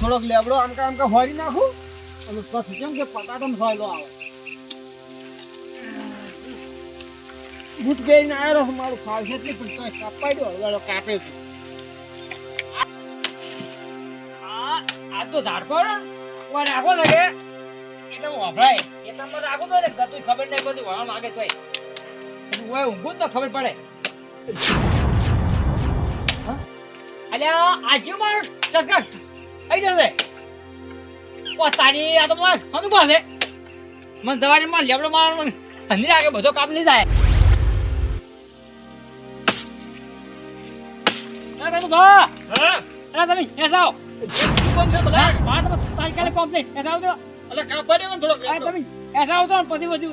થોડોક લેબડો આમ કે આમ કે હોરી નાખું. અને પછી કેમ કે પટાટો ફાયલો આવે. ભૂત ગઈ ના આવ્યો મારું ફાવશે એટલે પણ કાપાઈ દો, હળગાડો કાપે છે. આ તો ઝાડકો ને. રાખો ને કે. એટલે વભરાય. એ તમારે રાખો તો ને ખબર નહીં બધું વળણ લાગે ઓય ઊંઘું તો ખબર પડે? અલ્યા, આજે મારો ટકા આઈ જશે. ઓ તારી આ તો માર હનુ પાસે મન સવારે માં લેબડો માર મન હંધી લાગે બધો આવો બધા? કોમ નહીં થાય આવો આવો બધું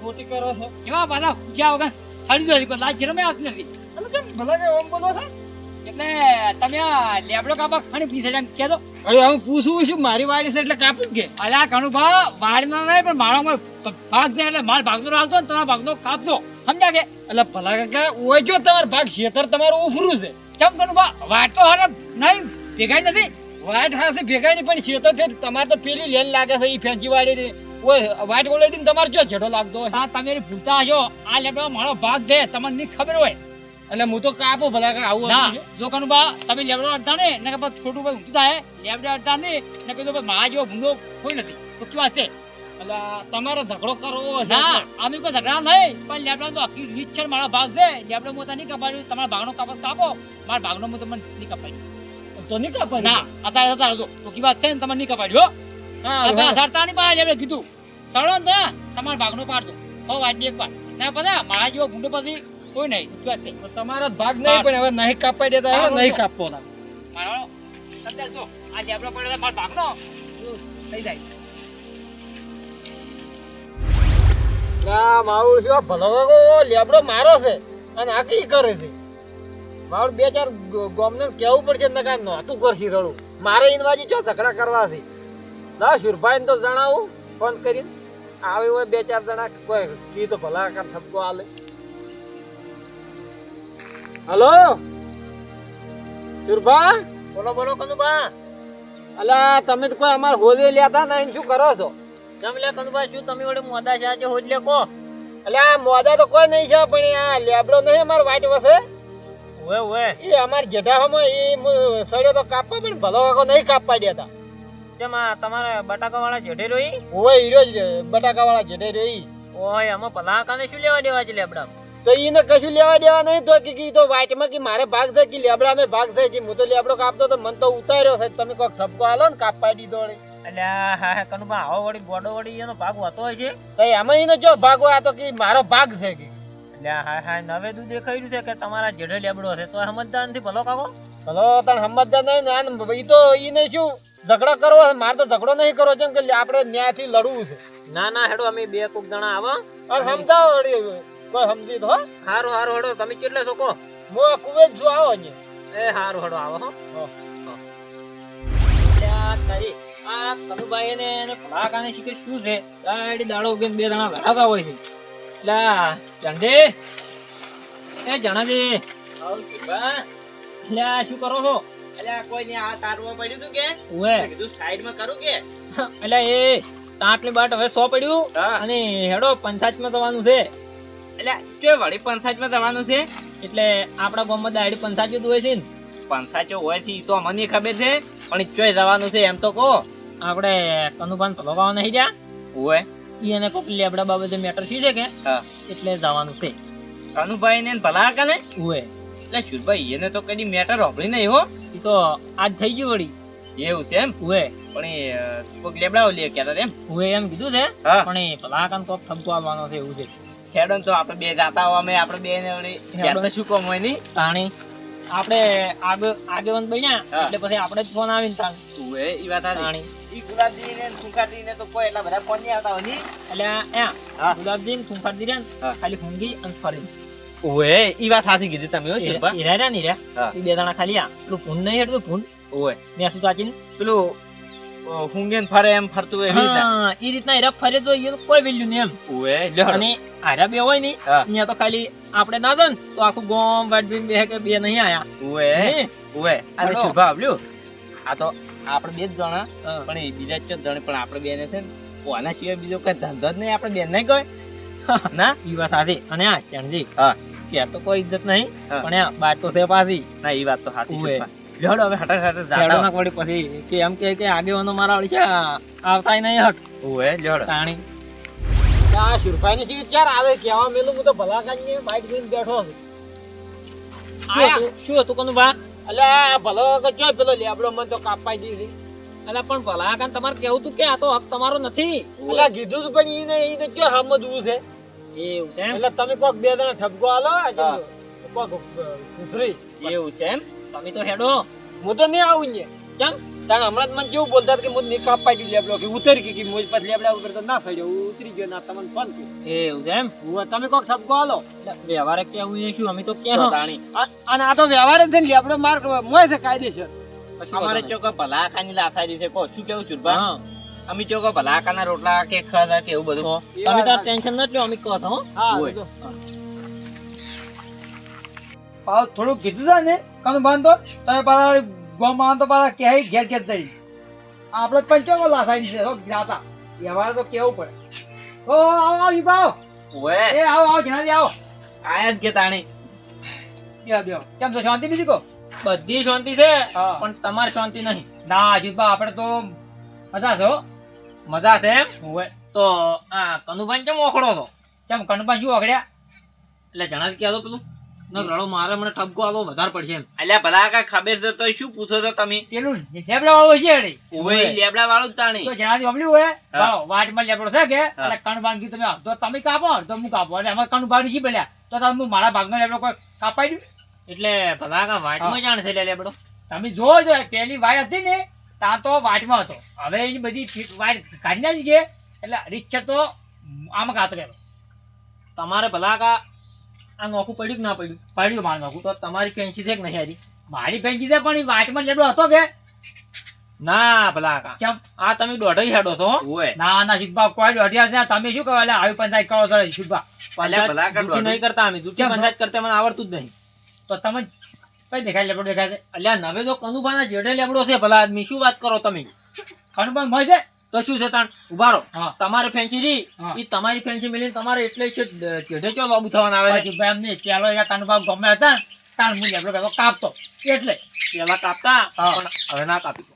ખોટી કરો છો? એમાં પાછા પૂછ્યા વગર સડી દો લાજ જરમે આવતી નથી. તમે કેમ ભલા કે ઓમ બોલો છો? એટલે તમે આ લેબડો કાપા ખાણી પીસે એમ કહેતો અરે હું પૂછું છું મારી વાડી છે એટલે કાપું કે? અલા ઘણું ભાવ વાડીમાં નહીં પણ માળામાં ભાગ છે એટલે માર ભાગનો રાખતો ને તમારા ભાગનો કાપજો. સમજ્યા કે? એટલે ભલા કાકા ઓય જો તમાર ભાગ ખેતર તમારું ઉફરું છે. ચમ ઘણું ભાવ વાટ તો હારે નહીં ભેગાઈ નથી. વાઈટ હાથે ભેગાઈ નહીં પણ ખેતર છે તમારે તો પેલી લેન લાગે છે ઈ ફેંચી વાડી ઓય વાઈટ ઓલરેડી તમારે જો જેઠો લાગતો હોય? તા તમે ભૂલતા છો. આ લેબડો મારો ભાગ છે તમને ખબર હોય. એટલે હું તો કાપો ભલા કે આવું ના. જો કનું બા તમે લેબડો અડતા ને ને કે બસ છોટું ભાઈ ઊંચું થાય લેબડો અડતા ને ને કીધું ભાઈ મા જેવો ભૂંડો કોઈ નથી. તો શું વાત છે? એટલે તમારે ઝઘડો કરવો ના. અમે કોઈ ઝઘડા નહીં પણ લેબડો તો આખી રીત છે મારા ભાગ છે. લેબડો મોતા નહીં કપાડ્યું તમારા ભાગનો કાપો કાપો મારા ભાગનો મોતો મને નહીં કપાડ્યું. તો નહીં કપાડ્યું? ના અત્યારે અત્યારે જો તો કી વાત છે ને તમને નહીં કપાડ્યો હા. આ નહીં પાસે લેબડે કીધું. સડો ને તો તમારા ભાગનો પાડજો. હો વાડી એક વાર ના પતા મારા જેવો ભૂંડો પછી કોઈ નહીં. તમારો જ ભાગ નહીં પણ હવે નહીં કાપાઈ દેતા હવે નહીં કાપો કાપવો મારો? અત્યારે જો આ લેબડો પડ્યો છે ભાગનો. થઈ જાય. ના લેબડો મારો છે. અને આ કરે છે? મારું બે ચાર ગોમને કેવું પડશે ને કાંઈ નહોતું કરશી રડું. મારે ઇનવાજી ચો ઝઘડા કરવા છે. ના શુરભાઈ તો જણાવું ફોન કરીને. આવે હોય બે ચાર જણા કોઈ કી તો ભલા ઠપકો આલે. હલો? શુરભા બોલો બોલો કનુભા. અલા તમે તો કોઈ અમાર હોદે લેતા નહીં શું કરો છો? તમે લે કનુભાઈ શું તમે વડે મોદા છે આજે હોજ લે કો? આ મોદા તો કોઈ નહીં છે પણ આ લેબડો નહીં અમાર વાઈટ વસે? ઓએ ઓએ એ અમાર જેઠામાં એ સડ્યો તો કાપવા પણ ભલો વાગો નહીં કાપવા દેતા. કેમ આ તમારે બટાકા વાળા જેઠે રોઈ ઓય હીરો જ બટાકા વાળા જેઠે રોઈ. ઓય આમાં પલાકાને શું લેવા દેવા છે લેબડા? તો ઈને કશું લેવા દેવા નહીં તો કે તો વાઈટમાં કે મારે ભાગ થાય કે લેબડા મેં ભાગ છે કે હું તો લેબડો કાપતો તો મન તો ઉતાર્યો છે. તમે કોઈક ઠપકો આલો ને કાપવા દીધો. એટલે હા હા કનુભા આવો વળી ગોડો વળી એનો ભાગ હોતો હોય છે? તો એમાં ઈને જો ભાગ હોય તો કે મારો ભાગ છે કે. એટલે હા હા નવે દૂધ દેખાઈ રહ્યું છે કે તમારા જેઠે લેબડો છે તો સમજદાર નથી ભલો કાકો? ભલો તને સમજદાર નહીં ને તો એને શું ઝઘડો કરવો છે? મારે તો ઝઘડો નહીં કરવો જેમ કે આપણે ન્યાયથી લડવું છે. ના ના હેડો અમે બે કોક જણા આવો. સમજાવો કોઈ સમજી તો હારું હારું હડો તમે કેટલે છો કો હું કુવેત જો આવો ને એ હારું હડો આવો હો. આ તારી આ કનુભાઈ એને એને ભલાકાને શીખે શું છે? ગાડી દાડો ઉગીને બે જણા લડાતા હોય છે. એટલે ચંડે એ જણાજી એટલે શું કરો છો? ઓએ એટલે એ તાટલી બાટ હવે સો પડ્યું અને હેડો પંચાયતમાં જવાનું છે. એટલે ચો વળી પંચાયતમાં જવાનું છે એટલે આપણા ગામમાં દાડી પંચાયત હોય છે ને. પંચાયતો હોય છે તો મને ખબર છે પણ ચોય જવાનું છે એમ તો કહો. આપણે કનુભાન ભલોગાવા નહીં જા હોય ઈ એને કોક લેબડા બાબતે મેટર છે કે? હા. એટલે જવાનું છે. કનુભાઈ ને ભલા કને હોય એટલે શુરભાઈ એને તો કદી મેટર હોભળી નહીં હો. ઈ તો આજ થઈ ગયું વળી. એવું છે એમ? હોય પણ એ કોઈક લેબડાઓ લે કહેતા એમ? ઓએ એમ કીધું છે? પણ એ ભલાકાન કોક થમતો આવવાનો છે એવું છે. ખેડો તો આપણે બે જાતા હો અમે આપણે બે ને વળી ત્યાં શું કોમ હોયની? તાણી. આપણે આગે આગેવાન બન્યા એટલે પછી આપણે જ ફોન આવીને તાણ. એ ઈ વાત. તાણી. ઈ ગુલાબજી ને ફૂંકાજી ને તો કોઈ એટલા બધા ફોન નહીં આવતા હોય એટલે આ હા. ગુલાબજી થુંફાડી રહ્યા ને ખાલી ફૂંગી અને ફરી ઓએ ઈ વાત સાચી કીધી તમે હો શિલ્પા. ઈરા રહ્યા ની રે. બે દાણા ખાલી આ. પેલું ફૂન નહીં એટલું ફૂન ઓએ મેં શું ચાચીને પેલું હુંગે ફરે એમ ફરતું હોય હા એ રીતના એરા ફરે તો એ કોઈ વેલ્યુ નહીં એમ. ઓએ લ્યો અને આરા બે હોય ને ત્યાં તો ખાલી આપણે ના દન તો આખું ગોમ વાટ બે કે બે નહીં આયા. ઓએ ઓએ અરે શુભા આવલ્યો આ તો આપણે બે જ જણા પણ એ બીજા જ જણ પણ આપણે છે ને ઓના સિવાય બીજો કઈ ધંધો જ નહીં આપણે બેન નહીં કોઈ. ના? એ વાત સાચી. અને આ ચણજી હા. ત્યાં તો કોઈ ઇજ્જત નહીં પણ બાટ તો છે પાછી. ના એ વાત તો સાચી ઓએ. હવે હટ હટ ના વળી પછી કે એમ કે કે આગેવાનો મારા વળી છે આવતાય નહીં હટ. ઓએ જડ તાણી. આ સુરપાઈ ની ચીજ ચાર આવે કેવા મેલું હું તો ભલા કાંઈ બાઈક લઈને બેઠો છું. શું હતું? કોનું બા એટલે ભલો કે પેલો લેબડો મને તો કાપાઈ દીધી. અલા પણ ભલા કાન તમારે કેવું તું કે આ તો હક તમારો નથી. એટલે કીધું તું પણ એને ઈને કયો સમજવું છે? એવું છે એટલે તમે કોક બે જણા ઠપકો આલો કોક સુધરી એવું છે એમ? તમે તો હેડો. હું તો નહીં આવું ને કેમ? તાણ હમણાં મને કેવું બોલતા કે નહીં કાપાઈ ગયું લેબડો. કે ઉતરી ગઈ કે મોજ પછી લેબડા ઉપર તો ના થઈ જાવ ઉતરી ગયો ના તમને ફોન કર્યો. એવું એમ? હું તમે કોક ઠપકો આલો. વ્યવહારે કેવું એ શું અમે તો આ- અને આ તો વ્યવહાર જ છે ને લેબડો માર મોય છે કાયદેસર. અમારે ચોકો ભલા ખાની લાથારી છે. કો શું કેવું હા. અમે ચોકો ભલા ખાના રોટલા કે ખાધા કે એવું બધું? તમે તાર ટેન્શન ન લો અમે કહો તો હા. પાછું થોડુંક કીધું છે ને કનું બાંધો તમે પાછા ગોમાં તો પાછા કે ઘેર ઘેર થઈ આપણે પંચોકો લાસાઈ છે જાતા વ્યવહાર તો કેવું પડે. ઓ આવો આવો વિભાવ. ઓએ એ આવો આવો જણાવી આવો. આયા જ કે તાણી. બેહો, બેહો. કેમ તો શાંતિ બીજી કો બધી શાંતિ છે. પણ તમારી શાંતિ નહીં. ના અજીતભાઈ આપણે તો મજા છો મજા છે એમ? હોય તો આ કનુભાઈ કેમ ઓખડો છો? કેમ કનુભાઈ શું ઓખડ્યા? એટલે જણા કહેતો પેલું. ન રડો મારે મને ઠપકો આલો વધારે પડશે અલ્યા ભલા કા ખબર છે તો શું પૂછો છો તમે? પેલું લેબડા વાળો છે અરે ઓય લેબડા વાળું તાણી. તો જણાવી અમલી હોય. વાળો વાટમાં લેબડો છે કે એટલે કણ બાંધી તમે તો તમે કાપો તો હું કાપો. અને અમાર કણ બાંધી છે બોલ્યા તો તમે હું મારા ભાગનો લેબડો કોઈ કાપાઈ દઉં? એટલે ભલા કા વાટમાં જાણ થઈ લેબડો? તમે જો જો પેલી વાટ હતી ને ત્યાં તો વાટમાં હતો. હવે એની બધી વાટ કાઢી નાખી ગઈ એટલે રીક્ષર તો આમ કાતો પેલો તમારે ભલા કા આ નોખું પડ્યું કે ના પડ્યું? પડ્યું મારું નોખું. તો તમારી ફેન્સી છે કે નહીં હારી મારી ફેન્સી છે પણ વાટમાં જેટલો હતો કે? ના ભલા કા. કેમ આ તમે દોઢઈ હેડો છો ના ના શુભા કોઈ દોઢિયા છે તમે શું કહો એટલે આવી પંચાયત કરો છો શુભા નહીં કરતા અમે. દુઃખી? પંચાયત કરતા મને આવડતું જ નહીં. તો તમે કઈ દેખાય લેબડો દેખાય છે? અલ્યા નવે તો કનુભાના જેઠે લેબડો છે ભલા આદમી. શું વાત કરો તમે? કણબાન મળે છે? તો શું છે તાણ? ઉભારો. તમારે ફેન્સી હા. તમારી ફેન્સી મિલીને તમારે એટલે છે ચેઢે ચો લાબુ થવાના આવે છે? ભાઈ એમને પેલો એના કણબાન ગમે હતા તાણ હું લેબડો પેલો કાપતો. એટલે. પેલા કાપતા પણ હવે ના કાપી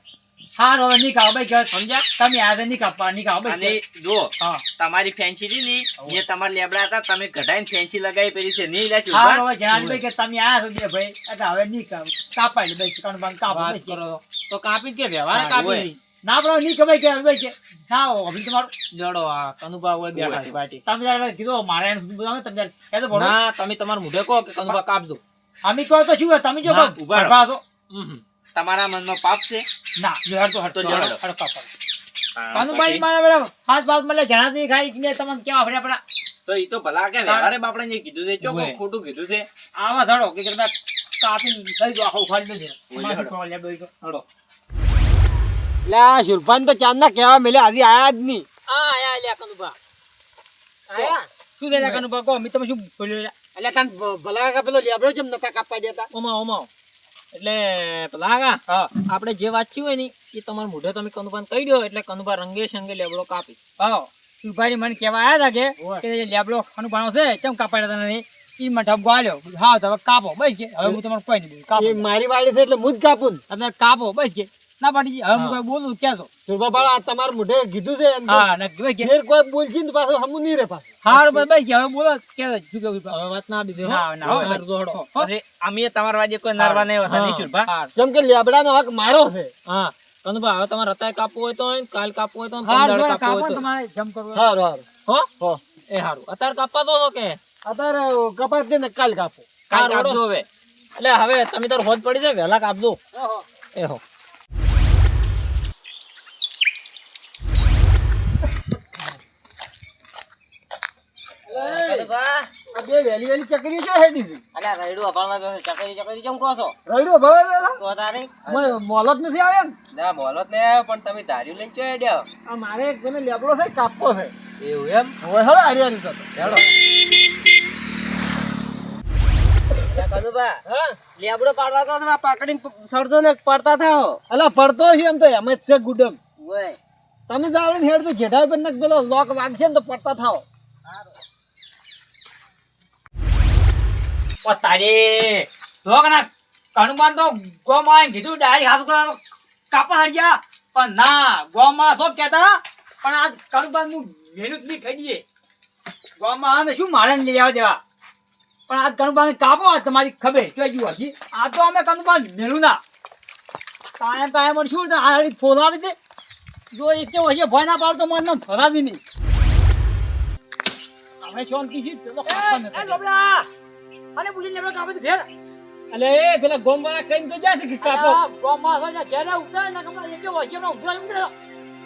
હાર હવે નહીં કાપ ભાઈ સમજ્યા? તમે આજે નહીં કાપવા નહીં કાપ ભાઈ જો તમારી ફેન્સી રી ની જે તમારા લેબડા હતા તમે ઘટાઈને ફેન્સી લગાવી પેલી છે નહીં લે હાર હવે જણાવી ભાઈ કે તમે આ છો ભાઈ એટલે હવે નહીં કાપ કાપાય ભાઈ કાપો કરો. તો કાપી કે વ્યવહાર કાપી હોય. દી. ના પણ નહીં કમાઈ કે ભાઈ કે. ના અભી તમારો જડો આ કનુભા હોય બેઠા છે બાટી તમે જયારે કીધો મારે એને બોલાવો તમે જયારે તો ભણો. ના તમે તમારા મુઢે કહો કે કનુભા કાપજો. અમે કહો તો શું? તમે જો ઊભા રહો. તમારા મનમાં પાપ છે? ના જો હટતો હટતો તો હટતો, જડો. કાપો. કાનુભાઈ મારા બેડા હાથ બાથ મળે જણાતી ખાઈ કે તમને કેવા ફર્યા પડા તો ઈ તો ભલા કે વ્યવહારે બાપડે જે કીધું છે ચોકો ખોટું કીધું છે. આવા ધડો કે કરતા કાપી થઈ દો આખો ઉખાડી શું હડો. તો? લા શુરભાન તો ચાંદના કેવા મેલે આજે આયા જ નહીં. હા આયા આલ્યા કનુભા. આયા? શું થયા કાનુભા કહો મેં તમે શું બોલ્યો એટલે તન ભલા પેલો લેબડો જેમ નતા કાપવા દેતા? ઓમાં ઓમાં. એટલે આગા હા. આપણે જે વાંચ્યું હોય ને એ તમારા મોઢે તમે કનુભાને કહી દો એટલે કનુભા રંગે સંગે લેબડો કાપી. હા. શુરભાઈ મને કહેવા આયા હતા કે લેબડો કનુભાનો છે કેમ કાપાડ્યા દેતા નહીં ઈ માં ઢબકો આલ્યો. હા હવે કાપો બસ કે. હવે હું તમારે કોઈ નહીં. કાપો. મારી વાડી છે એટલે હું જ કાપું તમે કાપો બસ કે. ના પાડી હવે હું. કોઈ બોલું ક્યાં છો? સુરભા બાળા આ તમારા મોઢે કીધું છે હા ને ભાઈ કે કોઈ બોલશે ને પાછો પાછું નહીં રે પાછો. હાર કે હવે બોલો કે શું કેવું હવે વાત ના બીજો હા. ના હો, હારું તો હડો. હો. પછી અમે તમાર વાજે કોઈ નરવા નહીં હોતા નહીં સુરભા કેમ કે લેબડાનો હક મારો છે. હા. કનુભા હવે તમારે અત્યારે કાપવું હોય તો કાલ કાપવું હોય તો પંદર કાપવું કાપો હોય તો તમારે જમ કરવું. હોય. સારું સારું હો? હો. એ હારું. અત્યારે કાપવા દો કે. અત્યારે કપાસ દે ને કાલ કાપો. કાલ કાપજો હવે. એટલે હવે તમે તાર હોજ પડી જાય વહેલા કાપજો. એ હો. આ બે વહેલી વહેલી ચકરી જો હેડી છે અલ્યા રૈડું અભાળવા તો ચકરી ચકરી કેમ કહો છો? રડ્યો ભલે તો તારે. મોલ નથી આવે ના? મોલત ને આવ્યો પણ તમે ધાર્યું લઈને ચો હેડ્યા? આ મારે એક લેબડો છે કાપવો છે. એવું એમ? હવે હવે હરિયાળી તો હેડો. કનુભા હા? લેબડો પાડવા તો તમે પકડીને ને પડતા થાઓ. અલા પડતો છે એમ તો એમ જ છે ગુડમ. ઓય. તમે જાવ ને હેડ તો જેઠા પર ને પેલો લોક વાગશે ને તો પડતા થાઓ. ઓ તારી લોગના કણુમાન તો ગોમાં કીધું, ડાળી હાથ કરવા કાપા હરજ્યા પણ ના ગોમાં શું કહેતા, પણ આ કણુમાનનું વેલું નહીં દઈએ. ગોમાં શું મારે લઈ આવવા દેવા? પણ આ કણુમાન કાપો તમારી ખબર જોઈ હજી. આ તો અમે કણુમાન મેલું ના. કાયમ કાયમ શું આ ફોલાવી દે. જો એક હશે ભય ના પાડતો, મને નામ ફરાવી નહીં. અમે શાંતિથી પેલો નથી. અરે લેવા કાપે તો ફેર અલે એ પેલા ગોમ વાળા કઈ તો જાય કે કાપો. ગોમાં છે ને ઘેર ઉતરે ને કમલા એક કે વચ્ચે ના ઉતરે ઉતરા.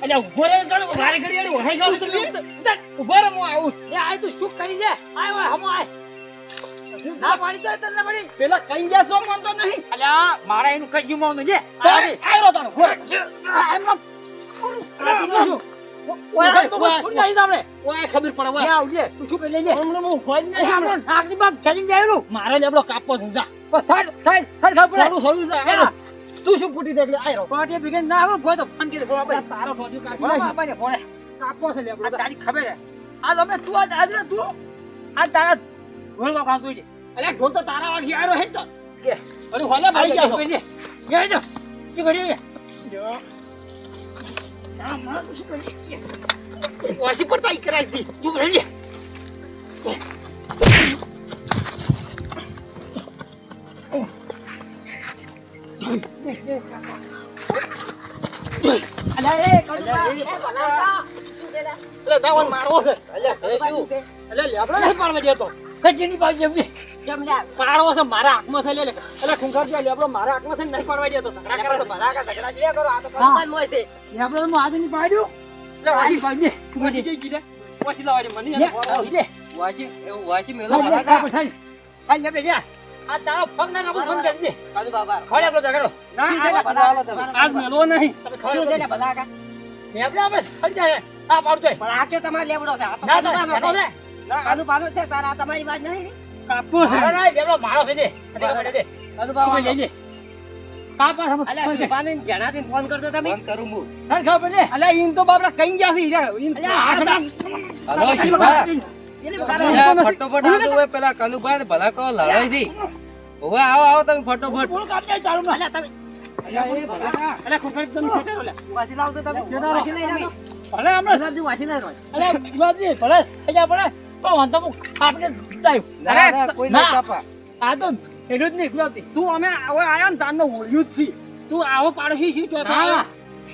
અલ્યા ઊભો રે વારે ઘડી અડી વહાઈ ગયો તું ઊભો રે હું આવું. એ આય તું શું કરી દે આય હોય હમો આય. ના પાણી તો તને પડી પેલા કઈ જાય તો માનતો નહીં. અલ્યા મારા એનું કઈ ગયું ન જે આય આય તારો ઊભો આય ઓય ઓય થોડી આવી સામે ઓય ખબર પડે ઓય આવજે તું શું કરી લેજે હમણાં હું ખોઈ એ આપણો નાકની બાગ ખેંચીને જાયેલું મારે લેબડો કાપવો છે જા બસ સાઈડ સાઈડ સાઈડ પડે. થોડું થોડું જા. તું શું ફૂટી દે એટલે આય રહો. કોટી ના આવે કોઈ તો ફોન કરી દો આપણે તારો ઠોઠિયું કાપી નાખ. બાપાને ફોને કાપવો છે લેબડો તારી ખબર હે. આ તમે તું આજ આજ તું. આ તારા ઢોલ કામ જોઈ અલ્યા ઢોલ તો તારા વાગી આયરો હે તો. અરે હોલે ભાઈ જો. આ મારા તો શું કરી દે વાસી પડતા ઈ કરાઈ દી તું કરી દે અલા એ કડું એ બનાવતા અલે દાવન મારવો છે અલ્યા એ શું અલે લેબડો એમની જમલ્યા પાડવો છે મારા હાથમાં થઈ લે લે. અલે ખુંખાર જે લેબડો મારા હાથમાં છે ને નહીં પાડવા દેતો ઝઘડા કરે તો ભલા કા ઝઘડા છે કરો. આ તો હા. મોય છે. આપણે તો આજે ની પાડ્યું. લે વાસી પાડી વાસી જઈ ગઈ લે. વાસી લાવવા મને લે એને આવ લે. વાસી એવું વાસી મેલો ખાઈ લે ભલા ખાઈ ખાઈ ખાઈ લે બે આ તારો પગ ના કાપો ફોન કરી દે. કનુ બાબા. ખોલે આપણો ઝઘડો. ના શું છે આ ને ભલા. હાલો તમે. આજ મેલો નહીં. તમે શું છે ને ભલા કા? આપણે આપણે ખડી જાય આ પાડતો પણ આ કયો તમારે લેબડો છે? આ તો ના કનુભાઈનો ના છે. છે કનુ છે તારા આ તમારી વાત નહીં. કાપવો છે. મારો ના લેબડો મારો છે દે દે દે કનુ બાબા બાબા લઈ લે પાપા સમ અલ્યા સુભાને જણાથી ફોન કરતો તમે. ફોન કરું હું. સર ખાવ પડે અલે ઈન તો બાપડા કઈ ગયા છે ઈરા ઈન અલ્યા આ સમ હલો શિવા એટલે તારો અલ્યા, ફટોફટ આવજો હવે પેલા કનુભાઈ ને ભલા કહો લડાઈ થી હવે આવો આવો તમે ફટોફટ. જાય તમે અલ્યા એ ભલા. અલે ખુંખાર તમે. વાસી લઈ ભલે હમણાં. સરજી વાસી લઈ. અલ્યા બાજી ભલે સજા પડે પણ વાંધો હું આપણે ના કોઈ ના. કાપા. આ તો એનું જ ગુલાબી તું અમે હવે આયો ને તારનો ઓળ્યું જ છી. તું આવો પાડોશી છી? હા.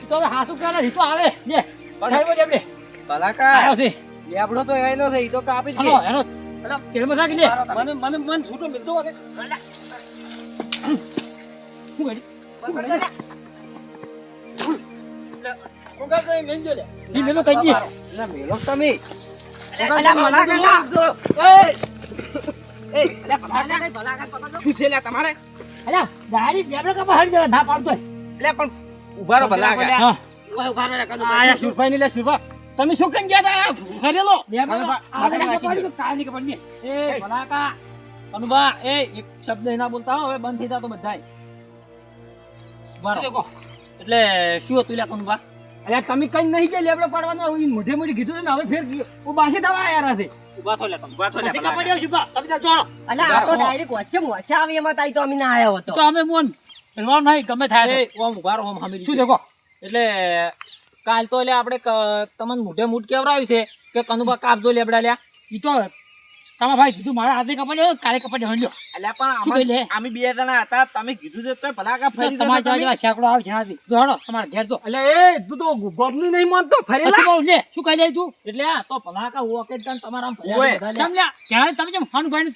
તો હાથું કરે ને તો આવે. લે સાહેબ એમને. કલાકાર આવ્યો છે. લેબડો તો એનો છે ઈ તો કાપી જ ગયો. એનો કેળમાં થાકી લે. મને મને મન છૂટો મિલતો હવે. શું કરી? ખુંખાર તો એ મેલજો લે. ઈ મેલો કઈ મેલો તમે. તમારે ગાડી બેબડે કપા હરી જવા ના પાડતો એટલે પણ ઊભા રહો ભલા ઊભા રહો લે, કનુ આયા સુરભાઈ ની લે સુરભા તમે શું કઈ ગયા બાકડા ગાડી કપાડી તો કાઈ નહીં કપાડી એ ભલાકા અનુભા એ એક શબ્દ એના બોલતા હવે બંધ થઈ જા તો બધાય બરાબર એટલે શું હતું લે અનુભા અલ્યા તમે કઈ નહીં કે લેબડો પાડવાનો ઈ મોઢે મોઢે કીધું છે ને હવે ફેર હું બાસી થવા આયા છે. ઊભા થો લે તમે. ઊભા થો પછી કપાડી આવશું બા તમે ત્યાં જોડો અલ્યા આ તો ડાયરેક્ટ વચ્ચે મોસે આવી એમાં તાઈ તો અમે ના આયો હતો તો. અમે મોન પેલવાનું નહીં ગમે થાય એ ઓમ ઊભા ઓમ હામી શું દેખો એટલે કાલ તો એટલે આપણે તમને મોઢે મૂઠ કેવરાયું છે કે કનુબા કાપજો લેબડા લ્યા? ઈ તો તમારા ભાઈ કીધું મારા હાથે કપાડ્યો કાલે કપાડ્યો હંડ્યો શું પણ કહી લે? અમે બે જણા હતા તમે કીધું છે તો ભલા કા ફરી તમારે જવા જેવા સેંકડો આવે જણાતી દોડો તમારે ઘેર તો એટલે એ તું તો ગોબનું નહીં માનતો ફરી લા. લે શું કહી લે તું? એટલે આ તો ભલાકા ઓકે તન તમારા આમ લ્યા. કેમ લ્યા? ત્યાં તમે જેમ ખાનું ભાઈ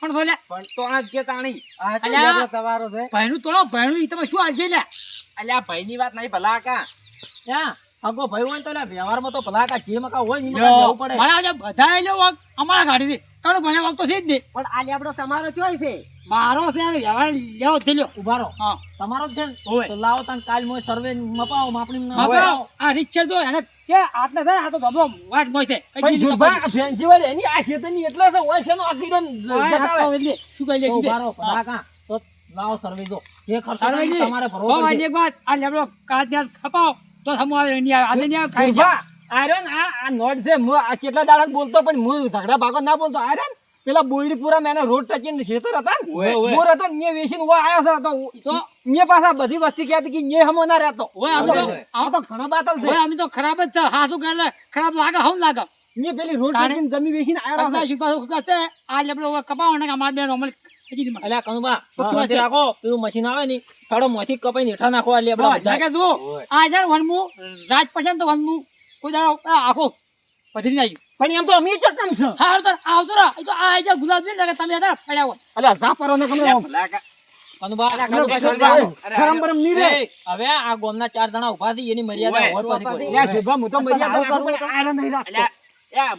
પણ તો લે. પણ તો આજ કે તાણી આ તો તમારો છે. ભાઈનું તોડો ભાઈનું તમે શું આજે લે. એટલે ભાઈ ની વાત નહીં ભલા કા ત્યાં અગો ભાઈ હોય તો લ્યા વ્યવહારમાં તો ભલાકા જે મકા હોય ને લેવું પડે. મારા બધા લેવો અમારા ગાડી કાળો ભણ્યા વાગતો છે જ નહીં. પણ આ લેબડો તમારો ચોય છે? મારો છે હવે વ્યવહાર લેવો જ લ્યો ઊભા રહો. હા. તમારો જ છે ને? તો લાવો તને કાલ મોય સર્વે મપાવો માપણી બાપા, આ રીતસર તો એને કે આટલે થાય આ તો ધબો વાટ મોય છે. ફેન્સી વાળી એની આ શેતાની એટલે છે ઓય શેનો આખી રન ઓય, બતાવે. એટલે શું કહી લે તો કીધે. ઊભા રહો ભલા તો લાવો સર્વે જો. જે ખર્ચ. તમારે ભરવો પડશે. એક વાત, આ લેબડો કાચ ખપાવો તો સમો આવે નહીં આવે. આજે નહીં આવે ખાઈ આયરન આ આ નોટ છે હું આ કેટલા દાડા બોલતો પણ હું ઝઘડા ભાગો ના બોલતો. આયરન પેલા બોયડીપુરા મેં એને રોડ ટચીને ખેતર હતા ને. બોર હતો ને વેચીને ઓય આયો છે તો ન્યા પાછા બધી વસ્તી કહેતી કે ને હમો ના રહેતો. ઓય, આમ તો- આ તો ઘણા બાતલ છે. ઓય, અમે તો ખરાબ જ છે. હાસુ કરે ખરાબ લાગે હું લાગે. ન્યા પેલી રોડ ટચીને જમી વેચીને આયો છે. પાછો કહેતે આ લેબડો કપાવ ને અમારે હજી નહીં અલ્યા કનુભા, તો શાંતિ શું છે? રાખો પેલું મશીન આવે ને થોડો મોંથી કપાઈને હેઠા નાખો લેબડા બધા. જાગે જુઓ, આ હજાર વનમું, રાજ પસંદ તો વનમું, કોઈ દાડો આખો પધરી ના આવ્યું. પણ એમ તો અમે ચટમ છે. હા, તો આવતો રહો. એ તો આ જે ગુલાબ દે લાગે, તમે હતા પડ્યા હોય. અલ્યા ખરમ બરમની રે. એ, હવે આ ગામના ચાર જણા ઊભા છે એની મર્યાદા હોય પાછી હું તો મર્યાદા આવું રાખું નહીં રાખતો.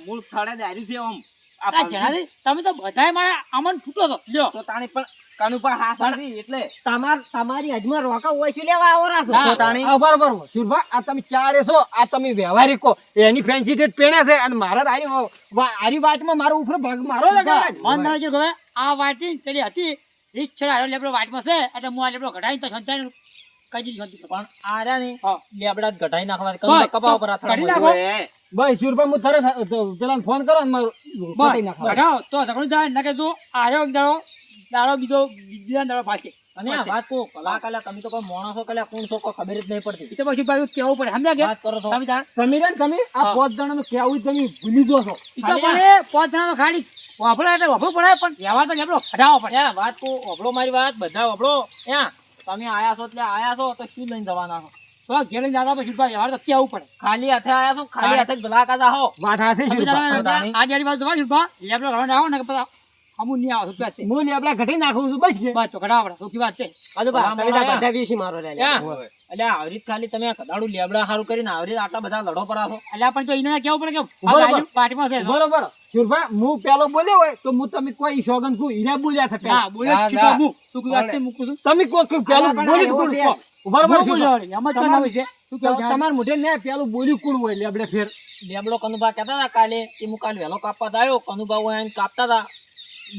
મૂળ સ્થળે દાર્યું છે આમ. આ આ જણાવી, તમે તો બધાય મારા આમન ફૂટો તો લ્યો. તો તાણી પણ કાનુપા હાથ નથી એટલે. તમાર તમારી હજમાં રોકા હોય શું લેવા આવો રાસો ના, તો તાણી શુરભા આ તમે ચારે છો આ તમે વ્યવહારિકો. એની ફેન્સી ટેટ પેણે છે અને મારા આરી આરી વાતમાં મારો ઉપર ભાગ મારો છે મન ના જો હવે આ વાટી પેલી હતી રીત છે આ લેબડો વાટમાં છે એટલે હું આ લેબડો ઘટાડીને તો સંતાન કઈ દીધી પણ આ ને લેબડા જ ઘટાઈ નાખવા કનુભા કપાવા કાઢી નાખો. ભાઈ શુરભા હું તરત પેલા ફોન કરો ને મારું બસ, કાઢી નાખો. ઘટાડો તો ઝઘડો થાય ના તું આર્યો એક દાડો દાડો બીજો બીજા દાડો પાછે. અને આ વાત કો કલા કલા તમે તો કોઈ માણસો કલા કોણ છો કો ખબર જ નહીં પડતી. તો પછી ભાઈ કેવું પડે. સમજ્યા કે? વાત કરો છો. તમે તમે રે ને તમે આ પાંચ જણાનું કેવું તમે ભૂલી જો છો. ઈ તો પણ પાંચ જણા તો ખાલી વાપરે એટલે વાપરવું પડે પણ વ્યવહાર તો લેબડો ઘટાડવો પડે. વાત કો ઓભળો મારી વાત બધા ઓભળો ત્યાં તમે આયા છો એટલે આયા છો તો શું લઈને જવાના છો? તો ઘેર લઈને જાતા પછી વ્યવહાર તો કેવું પડે. ખાલી હાથે આયા છો ખાલી હાથે જ ભલા કાદા હો વાત હાથે. આ જાડી બાજુ જવા લેબડો ઘણો આવો ને કે પછી આવો છે. હું લેબડા ઘટી નાખું છું બસ બસ તો ઘટાડો સુખી વાત છે. ભલા મોણા આયા. વીસી મારો લે એટલે આવરી ખાલી તમે કદાડું લેબડા હારું કરીને આવરી આટલા બધા લડો પરાશો એટલે પણ તો એને કેવું પડે કે બરોબર. આ બાજુ પાર્ટીમાં છે. બરોબર. શુરભા હું પેલો બોલ્યો હોય તો હું તમે કોઈ સોગન કુ હીરા બોલ્યા છે પેલા. ના છું હું. સુખી વાત છે મૂકું છું. તમે કોઈ કોઈ પેલું અલા, પણ બોલી આ કોણ બરોબર બોલ્યો એમ જ કરવાનું છે. શું કેવું છે? તમારા મોઢે ને પેલું બોલ્યું કોણ હોય લેબડે ફેર. લેબડો કનુભા કહેતા હતા કાલે એ હું કાલ વહેલો કાપવા આવ્યો. કનુભા કાપતા હતા.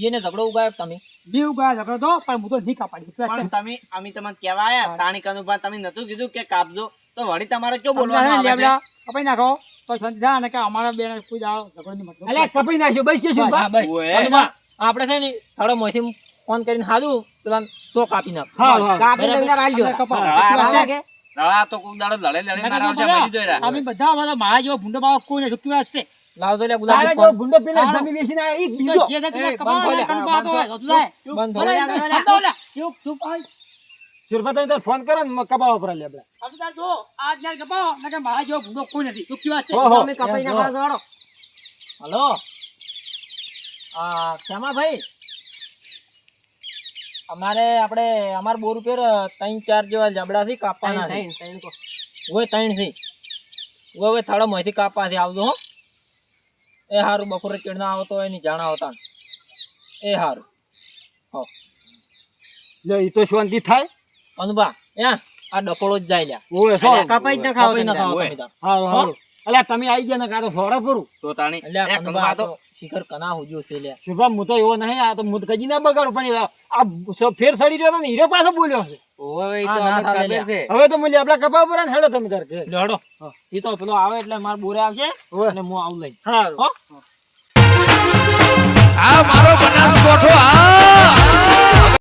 એને ઝઘડો ઉગાયો તમે. બે ઉગા ઝઘડો તો પણ હું તો નહીં કાપાડી છે? પણ તમે અમે તમને કહેવા આવ્યા તાણી કાનુપા તમે નતું કીધું કે કાપજો. તો વળી તમારે શું બોલવાનું આવે છે? કપાઈ નાખો. તો શાંતિ થાય અને કે અમારા બેન કોઈ દાડો ઝઘડો નહીં મતલબ અલ્યા કપાઈ નાખ્યો બસ કે. કનુભા, આપણે છે ને થોડો મોંથી ફોન કરીને હાલું પેલા તો કાપી નાખ. કાપી. હા, સુખી વાત છે. રળા તો દાડો લડે લડે મારા વચ્ચે મરી જોઈ રહ્યા. અમે બધા બધા મારા જેવો ભૂંડો બાવા કોઈ નહીં સુખી હશે? છે લાવજો લે ગુલાબ જો જમી બીજો. જે હતો તો. બંધ ભલે. ચૂપ, ચૂપ, આય. તમે ફોન કરો ને જો, મારા કોઈ નથી. વાત છે. તમે કપાઈ. હલો. આ શ્યામા ભાઈ. અમારે આપણે અમાર બોર ઉપર ત્રણ ચાર જેવા જબડા થી કાપવાના છે. ઓય ત્રણથી ઓય ઓય થોડા મોંથી કાપવા થી આવજો હો. એ સારું બપોરે ચીડના આવતો હોયની જાણ આવતા એ હારું. લે, ઈ તો શાંતિ થાય. અનુભા એ આ ડકોળો જ જાય લ્યા. ઓય સો કપાઈ જ નખાવો તમે હારું હારું. અલ્યા તમે આઈ ગયા ને કાં તો સોડા પૂરું તો તાણી અલ્યા એ શિખર કના હોજો છે લે શુભમ હું તો એવો નહીં આ તો મુદ કજી ના બગાડું પણ આ ફેર સડી રહ્યો ને હીરો પાછો બોલ્યો છે. ઓય તો ના ખબર છે. હવે તો મુલી આપડા કપા ઉપર હેડો તમે તાર કે હેડો. ઈ તો પેલો આવે એટલે માર બોરે આવશે અને હું આવું લઈ હા? આ મારો બનાસ કોઠો આ